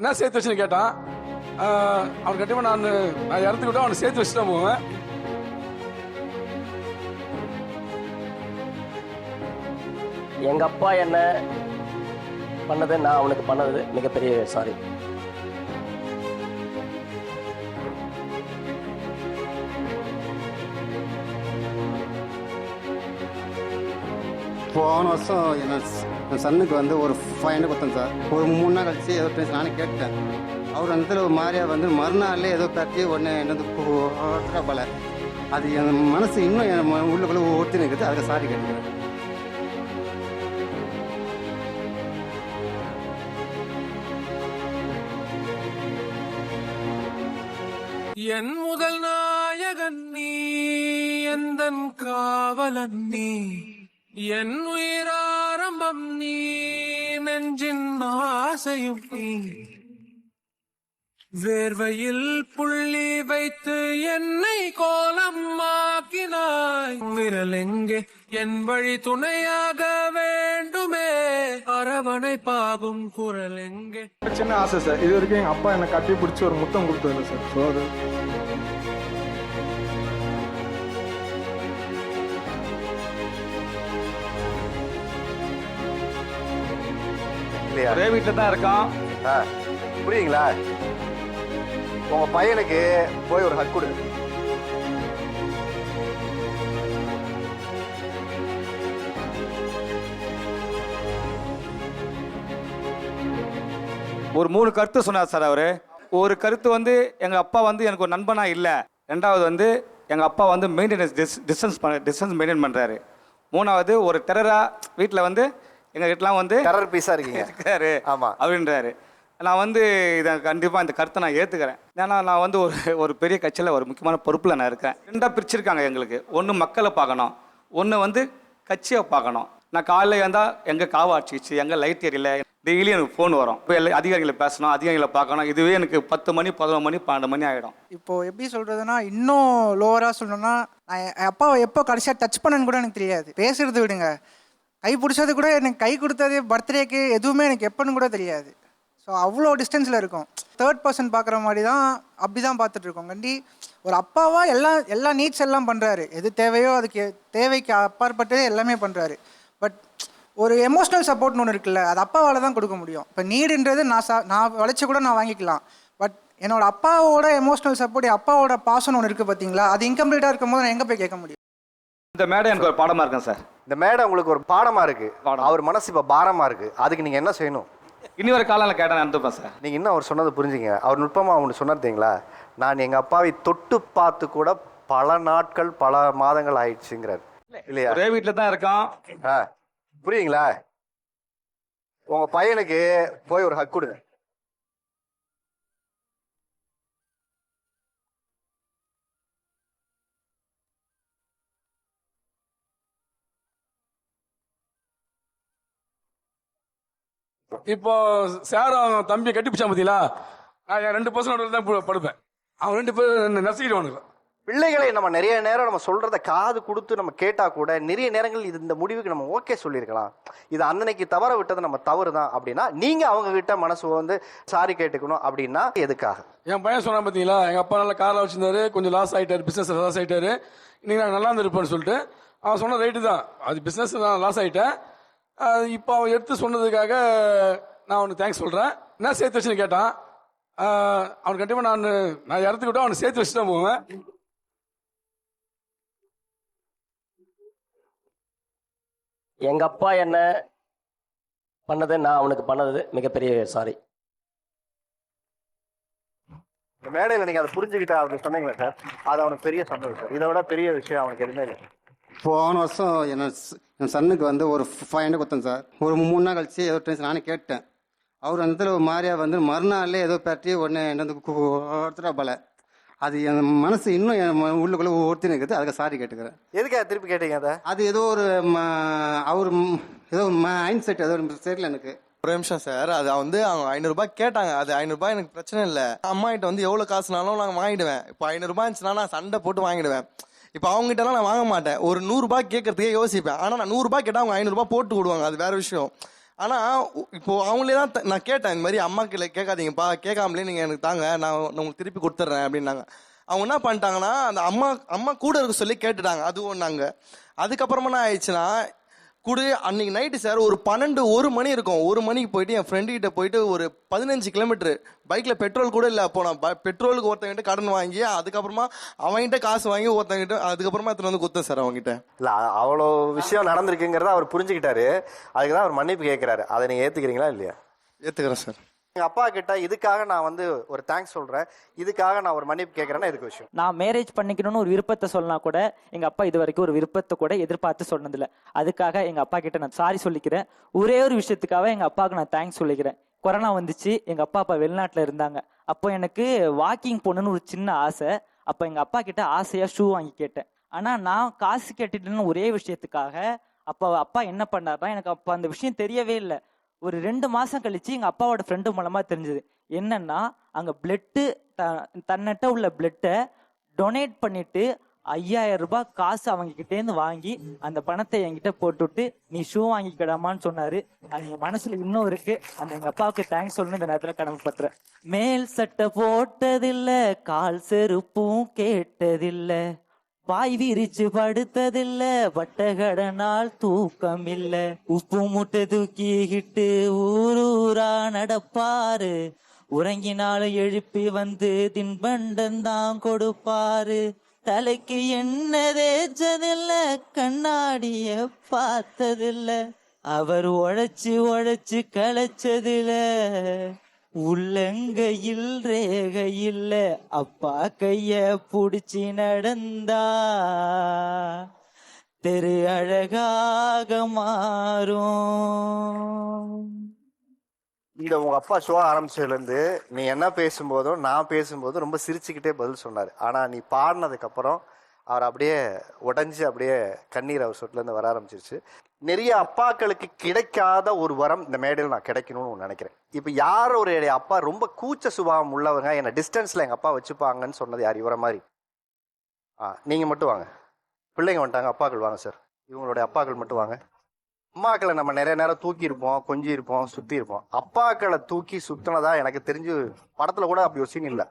என்ன சேர்த்து வச்சுன்னு கேட்டான். அவன் கண்டிப்பா நான் நான் இறந்துக்கிட்டோம் அவனை சேர்த்து வச்சுட்டு தான் போவேன். எங்க அப்பா என்ன பண்ணது நான் அவனுக்கு பண்ணது மிகப்பெரிய சாரி. போன வருஷம் என் என் சன்னுக்கு வந்து ஒரு ஃபைவ் ஹண்ட்ரட் கொடுத்தேன் சார். ஒரு மூணு நாள் கழிச்சு ஏதோ டென்ஷன் நானே கேட்டேன். அவர் அந்த ஒரு மாதிரியா வந்து மறுநாள்லேயே ஏதோ கட்டி உடனே என்னது போட்டா போல. அது என் மனசு இன்னும் என் உள்ளுக்குள்ளே ஒருத்தி நிற்குது அதுக்கு சாரி கேட்டுக்கிறேன். என் முதல் நாயகன் நீ எந்தன் காவலன் நீ? என் உயிராரம்பம் நீ நெஞ்சின் ஆசையும் நீ. வேர்வையில் புள்ளி வைத்து என்னை கோலம் ஆக்கினாய் விரல் எங்கே? என் வழி துணையாக வேண்டுமே. அரவணை பாகும் குரல் எங்கே? சின்ன ஆசை சார். இது வரைக்கும் எங்க அப்பா என்னை கட்டி பிடிச்சி ஒரு முத்தம் கொடுத்ததில்ல சார். சோறு. இல்லையா? ஒரே வீட்டில் தான் இருக்கோம் ஆ, புரியுங்களா உங்க பையனுக்கு போய் ஒரு ஹக் கொடு. ஒரு மூணு கருத்து சொன்னார் சார் அவர். ஒரு கருத்து வந்து எங்கள் அப்பா வந்து எனக்கு ஒரு நண்பனாக இல்லை. ரெண்டாவது வந்து எங்கள் அப்பா வந்து மெயின்டெனன்ஸ் டிஸ் டிஸ்டன்ஸ் பண்ண டிஸ்டன்ஸ் மெயின்டைன் பண்ணுறாரு மூணாவது ஒரு டெரரா வீட்டில் வந்து எங்கள் வீட்டிலாம் வந்து டெரர் பீஸா இருக்கீங்க. இருக்காரு ஆமா. அப்படின்றாரு. நான் வந்து இதை கண்டிப்பாக இந்த கருத்தை நான் ஏற்றுக்கிறேன் ஏன்னா நான் வந்து ஒரு ஒரு பெரிய கட்சியில் ஒரு முக்கியமான பொறுப்பில் நான் இருக்கேன். ரெண்டாக பிரிச்சிருக்காங்க எங்களுக்கு. ஒன்று மக்களை பார்க்கணும். ஒன்று வந்து கட்சியை பார்க்கணும். நான் காலையில் இருந்தால் எங்கே காவ ஆட்சிச்சு எங்கே லைட் எரியல டெய்லி எனக்கு ஃபோன் வரும். இப்போ எல்லா அதிகாரிகளை பேசணும் அதிகாரிகளை பார்க்கணும். இதுவே எனக்கு பத்து மணி பதினொரு மணி பன்னெண்டு மணி ஆகிடும் இப்போ எப்படி சொல்றதுன்னா இன்னும் லோவரா சொல்லணும்னா நான் அப்பாவை எப்போ கடைசியாக டச் பண்ணேன்னு கூட எனக்கு தெரியாது. பேசுறது விடுங்க. கை பிடிச்சது கூட எனக்கு கை கொடுத்தது பர்த்டேக்கு எதுவுமே எனக்கு எப்போன்னு கூட தெரியாது. ஸோ அவ்வளோ டிஸ்டன்ஸில் இருக்கும். தேர்ட் பர்சன் பார்க்குற மாதிரி தான் அப்படி தான் பார்த்துட்ருக்கோம் கண்டி ஒரு அப்பாவாக எல்லா எல்லா நீட்ஸ் எல்லாம் பண்ணுறாரு எது தேவையோ அதுக்கு தேவைக்கு அப்பாற்பட்டது எல்லாமே பண்ணுறாரு பட் ஒரு எமோஷ்னல் சப்போர்ட்னு ஒன்று இருக்குல்ல அது அப்பாவால் தான் கொடுக்க முடியும். இப்போ நீடுன்றது நான் சா நான் வளைச்சு கூட நான் வாங்கிக்கலாம். பட் என்னோட அப்பாவோட எமோஷனல் சப்போர்ட் அப்பாவோட பாசன் ஒன்று இருக்குது பார்த்தீங்களா அது இன்கம்ப்ளீட்டாக இருக்கும் போது நான் எங்கே போய் கேட்க முடியும்? இந்த மேடம் எனக்கு ஒரு பாடமாக இருக்கேன் சார். இந்த மேடம் உங்களுக்கு ஒரு பாடமா இருக்கு. பாடம். அவர் மனசு இப்ப பாரமா இருக்கு. அதுக்கு நீங்க என்ன செய்யணும்? இனி ஒரு காலம் கேட்டால் நடந்துப்பேன் சார். நீங்க இன்னும் அவர் சொன்னது புரிஞ்சுங்க அவர் நுட்பமா அவனு சொன்னீங்களா நான் எங்க அப்பாவை தொட்டு பார்த்து கூட பல நாட்கள் பல மாதங்கள் ஆயிடுச்சுங்கிறார். இல்லையா? ஒரே வீட்டில் தான் இருக்கோம் புரியுங்களா உங்க பையனுக்கு போய் ஒரு ஹக் கொடுங்க. இப்போ சார் அவன் தம்பியை கட்டி பிடிச்சான் பார்த்தீங்களா நான் என் ரெண்டு பர்சன் தான் படுப்பேன். அவன் ரெண்டு பேரும் நசுக்கிடுவானுங்க. பிள்ளைகளை நம்ம நிறைய நேரம் நம்ம சொல்றத காது கொடுத்து நம்ம கேட்டா கூட நிறைய நேரங்கள் இது இந்த முடிவுக்கு நம்ம ஓகே சொல்லியிருக்கலாம். இது அன்னன்னைக்கு தவற விட்டது நம்ம தவறு தான். அப்படின்னா நீங்க அவங்க கிட்ட மனசு வந்து சாரி கேட்டுக்கணும் அப்படின்னா எதுக்காக? என் பையன் சொன்னான் பார்த்தீங்களா எங்கள் அப்பா நல்ல காரில் வச்சிருந்தாரு கொஞ்சம் லாஸ் ஆகிட்டாரு பிஸ்னஸ் லாஸ் ஆகிட்டாரு இன்னைக்கு நான் நல்லா இருந்திருப்பேன்னு சொல்லிட்டு. அவன் சொன்ன ரைட்டு தான். அது பிஸ்னஸ் நான் லாஸ் ஆகிட்டேன் இப்போ அவன் எடுத்து சொன்னதுக்காக நான் அவனுக்கு தேங்க்ஸ் சொல்கிறேன் என்ன சேர்த்து வச்சுன்னு கேட்டான். அவனுக்கு கண்டிப்பாக நான் நான் இறந்துக்கிட்டோம் அவனை சேர்த்து வச்சு தான் போவேன். எங்க அப்பா என்ன பண்ணது நான் அவனுக்கு பண்ணது மிகப்பெரிய சாரி மேடையில் நீங்க அதை புரிஞ்சுக்கிட்ட அவருக்கு சொன்னீங்களா சார் அது அவனுக்கு பெரிய சந்தோஷம். சார் இதை விட பெரிய விஷயம் அவனுக்கு எதுவுமே இல்லை. போன வருஷம் என் ஸ்- என் சன்னுக்கு வந்து ஒரு ஃபைவ் ஹண்ட்ரட் கொடுத்தேன் சார். ஒரு மூணு நாள் கழிச்சு ஏதோ டென்ஷன் நானே கேட்டேன். அவர் அந்த இடத்துல ஒரு மாதிரியா வந்து மறுநாள்ல ஏதோ பற்றி உடனே என்ன வந்து கொடுத்துட்டா போல. அது என் மனசு இன்னும் என் உள்ளுக்குள்ள ஒருத்தி நிற்குது அதுக்கு சாரி கேட்டுக்கிறேன். எதுக்காக திருப்பி கேட்டீங்க அதை? அது ஏதோ ஒரு அவர் ம்- ஏதோ மைண்ட் செட் ஏதோ தெரியல எனக்கு. ஒரு நிமிஷம் சார். அது வந்து அவங்க ஐநூறுரூபா கேட்டாங்க. அது ஐநூறுரூபா எனக்கு பிரச்சனை இல்லை. அம்மா கிட்ட வந்து எவ்வளோ காசுனாலும் நான் வாங்கிடுவேன். இப்போ ஐநூறுரூபா இருந்துச்சுன்னா நான் சண்டை போட்டு வாங்கிடுவேன். இப்போ அவங்ககிட்டலாம் நான் வாங்க மாட்டேன். ஒரு நூறுரூபா கேட்கறதுக்கே யோசிப்பேன். ஆனால் நான் நூறுரூபா கேட்டால் அவங்க ஐநூறுரூபா போட்டு விடுவாங்க. அது வேற விஷயம். ஆனால் இப்போது அவங்களே தான் நான் கேட்டேன் இந்த மாதிரி அம்மா கிட்ட கேட்காதீங்கப்பா. கேட்காமலே நீங்கள் எனக்கு தாங்க. நான் நான் உங்களுக்கு திருப்பி கொடுத்துட்றேன் அப்படின்னாங்க. அவங்க என்ன பண்ணிட்டாங்கன்னா அந்த அம்மா அம்மா கூட இருக்க சொல்லி கேட்டுட்டாங்க. அது ஒன்றாங்க அதுக்கப்புறமா என்ன ஆயிடுச்சுன்னா கூட அன்னைக்கு நைட்டு சார் ஒரு பன்னெண்டு ஒரு மணி இருக்கும். ஒரு மணிக்கு போயிட்டு என் ஃப்ரெண்டு கிட்ட போயிட்டு ஒரு பதினஞ்சு கிலோமீட்டர் பைக்கில் பெட்ரோல் கூட இல்லை அப்போ நான் பெட்ரோலுக்கு ஒருத்தங்கிட்ட கடன் வாங்கி அதுக்கப்புறமா அவன்கிட்ட காசு வாங்கி ஒருத்தங்கிட்ட அதுக்கப்புறமா எடுத்துட்டு வந்து கொடுத்தேன் சார் அவங்ககிட்ட இல்ல அவ்வளோ விஷயம் நடந்திருக்குங்கிறத அவர் புரிஞ்சுக்கிட்டாரு. அதுக்கு தான் அவர் மன்னிப்பு கேட்கிறாரு அதை நீங்க ஏத்துக்கிறீங்களா இல்லையா? ஏற்றுக்கிறேன் சார் எங்கள் அப்பா கிட்ட இதுக்காக நான் வந்து ஒரு தேங்க்ஸ் சொல்கிறேன் இதுக்காக நான் ஒரு மன்னிப்பு கேட்குறேன்னா இதுக்கு விஷயம். நான் மேரேஜ் பண்ணிக்கணும்னு ஒரு விருப்பத்தை சொல்லலாம் கூட எங்கள் அப்பா இது வரைக்கும் ஒரு விருப்பத்தை கூட எதிர்பார்த்து சொன்னதில்லை. அதுக்காக எங்கள் அப்பா கிட்ட நான் சாரி சொல்லிக்கிறேன். ஒரே ஒரு விஷயத்துக்காக எங்கள் அப்பாவுக்கு நான் தேங்க்ஸ் சொல்லிக்கிறேன். கொரோனா வந்துச்சு எங்கள் அப்பா அப்பா வெளிநாட்டில் இருந்தாங்க. அப்போ எனக்கு வாக்கிங் போகணுன்னு ஒரு சின்ன ஆசை. அப்போ எங்கள் அப்பா கிட்ட ஆசையாக ஷூ வாங்கி கேட்டேன். ஆனால் நான் காசு கேட்டுட்டேன்னு ஒரே விஷயத்துக்காக அப்போ அப்பா என்ன பண்ணாருன்னா எனக்கு அப்போ அந்த விஷயம் தெரியவே இல்லை. ஒரு ரெண்டு மாதம் கழிச்சு எங்கள் அப்பாவோட ஃப்ரெண்டு மூலமாக தெரிஞ்சது. என்னன்னா அங்கே பிளட்டு தன்னிட்ட உள்ள பிளட்டை டொனேட் பண்ணிட்டு ஐயாயிரம் ரூபாய் காசு அவங்க கிட்டேருந்து வாங்கி அந்த பணத்தை என்கிட்ட போட்டுவிட்டு நீ ஷூ வாங்கிக்கிடாமான்னு சொன்னாரு. அது என் மனசுல இன்னும் இருக்கு. அந்த எங்க அப்பாவுக்கு தேங்க்ஸ் சொல்லணும் இந்த நேரத்துல கடமைப்பட்டுறேன் மேல் சட்டை போட்டதில்ல கால் செருப்பும் கேட்டதில்லை. பாய் விரிச்சு படுத்ததில்ல வட்டகடனால் தூக்கம் இல்ல உப்பு முட்டை தூக்கிக்கிட்டு ஊரூரா நடப்பாரு. உறங்கினாலும் எழுப்பி வந்து தின்பண்டம் தான் கொடுப்பாரு. தலைக்கு என்ன தேய்ச்சதில்ல கண்ணாடிய பார்த்ததில்ல. அவர் உழைச்சு உழைச்சு களைச்சதில்ல உள்ளங்கையில் ரேகையில் அப்பா கைய புடிச்சு நடந்தா. தெரு அழகாக மாறும். இந்த உங்க அப்பா ஷோ ஆரம்பிச்சதுல இருந்து நீ என்ன பேசும்போதும் நான் பேசும்போதும் ரொம்ப சிரிச்சுக்கிட்டே பதில் சொன்னாரு. ஆனா நீ பாடினதுக்கு அப்புறம் அவர் அப்படியே உடஞ்சி அப்படியே கண்ணீர் அவர் சொட்டுல இருந்து வர ஆரம்பிச்சிருச்சு. நிறைய அப்பாக்களுக்கு கிடைக்காத ஒரு வரம் இந்த மேடையில் நான் கிடைக்கணும்னு நினைக்கிறேன். இப்போ யார் ஒரு அப்பா ரொம்ப கூச்ச சுபாவம் உள்ளவங்க என்னை டிஸ்டன்ஸில் எங்கள் அப்பா வச்சுப்பாங்கன்னு சொன்னது யார்? இவர மாதிரி. ஆ நீங்கள் மட்டும் வாங்க. பிள்ளைங்க வந்துட்டாங்க அப்பாக்கள் வாங்க சார் இவங்களுடைய அப்பாக்கள் மட்டும் வாங்க. அம்மாக்களை நம்ம நிறைய நேரம் தூக்கியிருப்போம் கொஞ்சி இருப்போம் சுற்றி இருப்போம். அப்பாக்களை தூக்கி சுத்தினதா எனக்கு தெரிஞ்சு படத்தில் கூட அப்படி ஒரு சீன் இல்லை.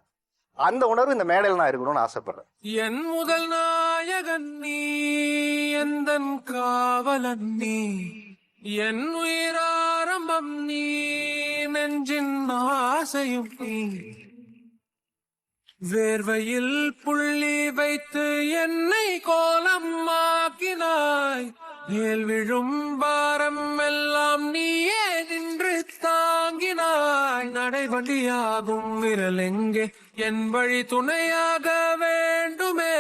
அந்த உணர்வு இந்த மேடையில் நான் இருக்கணும்னு ஆசைப்படுறேன். என் முதல் நாயகன் நீ எந்தன் காவலன் நீ என் உயிராரம்பம் நீ நெஞ்சின் ஆசையும். நீ வேர்வையில் புள்ளி வைத்து என்னை கோலமாக்கினாய். மேல் விழும் பாரம் எல்லாம் நீயே நின்று தாங்கினாய் நடைவண்டியாகும் விரல் எங்கே? என் வழி துணையாக வேண்டுமே.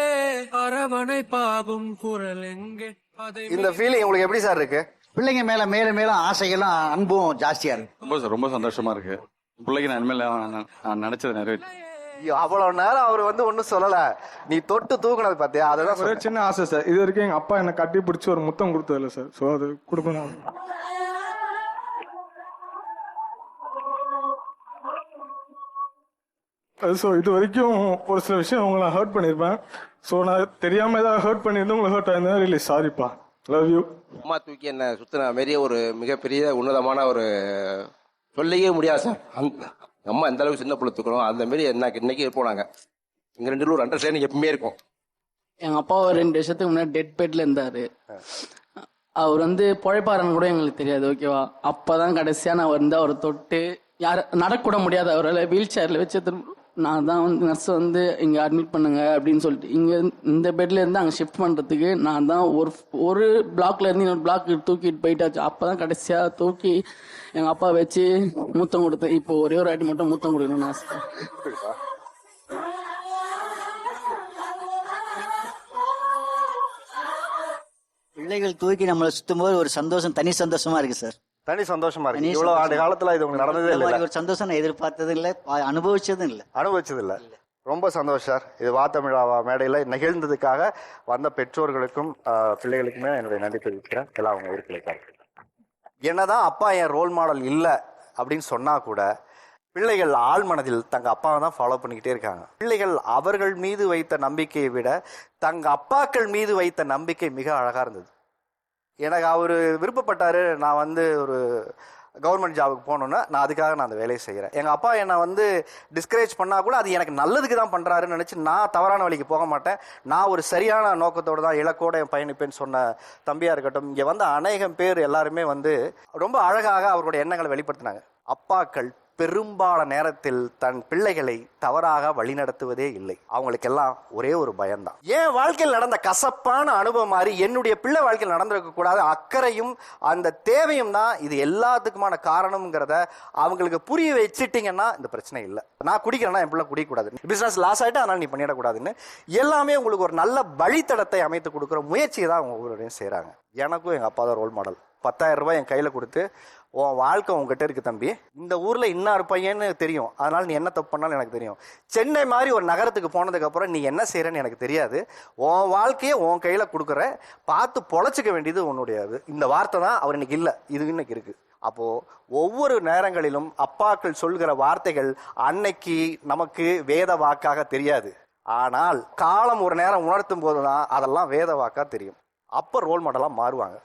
அரவணைப்பாகும் குரல் எங்கே? அதை இந்த ஃபீலிங் உங்களுக்கு எப்படி சார் இருக்கு? பிள்ளைங்க மேல மேலும் மேலும் ஆசைகளும் அன்பும் ஜாஸ்தியா இருக்கு. ரொம்ப ரொம்ப சந்தோஷமா இருக்கு. பிள்ளைக்கு நான் இனிமேல் நான் நான் நினைச்சது நிறைவேற்றி ஐயோ, அவ்வளவு நேரம் அவர் வந்து ஒன்னும் சொல்லல. நீ தொட்டு தூக்குனது பாத்தியா? அததான் ஒரே சொன்னேன். சின்ன ஆசை சார் இது வரைக்கும் எங்க அப்பா என்னை கட்டி பிடிச்சி ஒரு முத்தம் கொடுத்ததில்ல சார் ஸோ அது கொடுக்கணும். ஸோ இது வரைக்கும் ஒரு சில விஷயம் உங்களை ஹர்ட் பண்ணியிருப்பேன் ஸோ நான் தெரியாம ஏதாவது ஹர்ட் பண்ணியிருந்தேன் உங்களை ஹர்ட் ஆயிருந்தா ரியலி சாரிப்பா லவ் யூ அம்மா தூக்கி என்ன சுத்தின மாரி ஒரு மிகப்பெரிய உன்னதமான ஒரு சொல்லவே முடியாது சார். அந்த அம்மா எந்த அளவுக்கு சின்ன பிள்ளை தூக்கணும் அந்த மாரி என்ன இன்னைக்கு இருப்போம் நாங்க. எங்க ரெண்டு பேரும் ஒரு அண்டர்ஸ்டாண்டிங் எப்பவுமே இருக்கும். எங்க அப்பா ஒரு ரெண்டு வருஷத்துக்கு முன்னாடி டெட் பெட்ல இருந்தாரு. அவர் வந்து பொழைப்பாருன்னு கூட எங்களுக்கு தெரியாது ஓகேவா அப்பதான் கடைசியா நான் வந்து அவரை தொட்டு யார் நடக்கூட முடியாது அவரால் வீல் சேர்ல வச்சு நான் தான் வந்து நர்ஸ் வந்து இங்கே அட்மிட் பண்ணுங்க அப்படின்னு சொல்லிட்டு இங்கே இந்த பெட்ல இருந்து ஷிஃப்ட் பண்ணுறதுக்கு நான் தான் ஒரு ஒரு பிளாக்ல இருந்து இன்னொரு பிளாக் தூக்கிட்டு போயிட்டாச்சு. அப்போ தான் கடைசியாக தூக்கி எங்கள் அப்பா வச்சு மூத்தம் கொடுத்தேன். இப்போ ஒரே ஒரு வாட்டி மட்டும் மூத்தம் கொடுக்கணும்னு ஆசை பிள்ளைகள் தூக்கி நம்மளை சுற்றும் போது ஒரு சந்தோஷம் தனி சந்தோஷமா இருக்கு சார். தனி சந்தோஷமா இருக்கு. இவ்வளவு ஆண்டு. காலத்துல இது உங்களுக்கு நடந்ததே இல்லை ஒரு சந்தோஷம் நான் எதிர்பார்த்ததும் இல்லை. அனுபவிச்சதும் இல்லை. அனுபவிச்சது இல்ல. ரொம்ப சந்தோஷம் சார். இது வா தமிழாவா மேடையில நிகழ்ந்ததுக்காக வந்த பெற்றோர்களுக்கும் பிள்ளைகளுக்குமே என்னுடைய நன்றி தெரிவிக்கிறேன். எல்லாம் அவங்க இருக்கிறதுக்காக என்னதான் அப்பா என் ரோல் மாடல் இல்லை அப்படின்னு சொன்னா கூட பிள்ளைகள் ஆழ் மனதில் தங்க அப்பாவை தான் ஃபாலோ பண்ணிக்கிட்டே இருக்காங்க. பிள்ளைகள் அவர்கள் மீது வைத்த நம்பிக்கையை விட தங்க அப்பாக்கள் மீது வைத்த நம்பிக்கை மிக அழகா இருந்தது. எனக்கு அவர் விருப்பப்பட்டார் நான் வந்து ஒரு கவர்மெண்ட் ஜாபுக்கு போகணுன்னா நான் அதுக்காக நான் அந்த வேலையை செய்கிறேன் எங்கள் அப்பா என்னை வந்து டிஸ்கரேஜ் பண்ணால் கூட அது எனக்கு நல்லதுக்கு தான் பண்ணுறாருன்னு நினச்சி நான் தவறான வழிக்கு போக மாட்டேன். நான் ஒரு சரியான நோக்கத்தோடு தான் இலக்கோட என் பயணிப்பேன்னு சொன்ன தம்பியாக இருக்கட்டும் இங்கே வந்து அநேகம் பேர் எல்லாருமே வந்து ரொம்ப அழகாக அவர்களுடைய எண்ணங்களை வெளிப்படுத்தினாங்க. அப்பாக்கள் பெரும்பாலான நேரத்தில் தன் பிள்ளைகளை தவறாக வழிநடத்துவதே இல்லை. அவங்களுக்கெல்லாம் ஒரே ஒரு பயம்தான். என் வாழ்க்கையில் நடந்த கசப்பான அனுபவம் மாதிரி என்னுடைய பிள்ளை வாழ்க்கையில் நடந்திருக்க கூடாது அக்கறையும் அந்த தேவையும் தான் இது எல்லாத்துக்குமான காரணம்ங்கிறத அவங்களுக்கு புரிய வச்சுட்டீங்கன்னா இந்த பிரச்சனை இல்லை. நான் குடிக்கிறேன்னா என் பிள்ளை குடிக்கக்கூடாது. பிசினஸ் லாஸ் ஆகிட்டு அதனால நீ பண்ணிடக்கூடாதுன்னு எல்லாமே உங்களுக்கு ஒரு நல்ல வழித்தடத்தை அமைத்து கொடுக்குற முயற்சியை தான் அவங்க ஒவ்வொருவரையும் செய்கிறாங்க எனக்கும் எங்கள் அப்பா தான் ரோல் மாடல் பத்தாயிரம் ரூபாய் என் கையில் கொடுத்து உன் வாழ்க்கை உங்ககிட்ட இருக்கு தம்பி. இந்த ஊரில் இன்னார் பையன்னு தெரியும். அதனால் நீ என்ன தப்பு பண்ணாலும் எனக்கு தெரியும். சென்னை மாதிரி ஒரு நகரத்துக்கு போனதுக்கப்புறம் நீ என்ன செய்கிறன்னு எனக்கு தெரியாது. உன் வாழ்க்கையை உன் கையில் கொடுக்குற பார்த்து பொழைச்சிக்க வேண்டியது உன்னுடையது. இந்த வார்த்தை தான் அவர் இன்னைக்கு இல்லை இது இன்னைக்கு இருக்குது அப்போது ஒவ்வொரு நேரங்களிலும் அப்பாக்கள் சொல்கிற வார்த்தைகள் அன்னைக்கு நமக்கு வேத வாக்காக தெரியாது. ஆனால் காலம் ஒரு நேரம் உணர்த்தும் போது தான் அதெல்லாம் வேத வாக்காக தெரியும். அப்போ ரோல் மாடலாக மாறுவாங்க.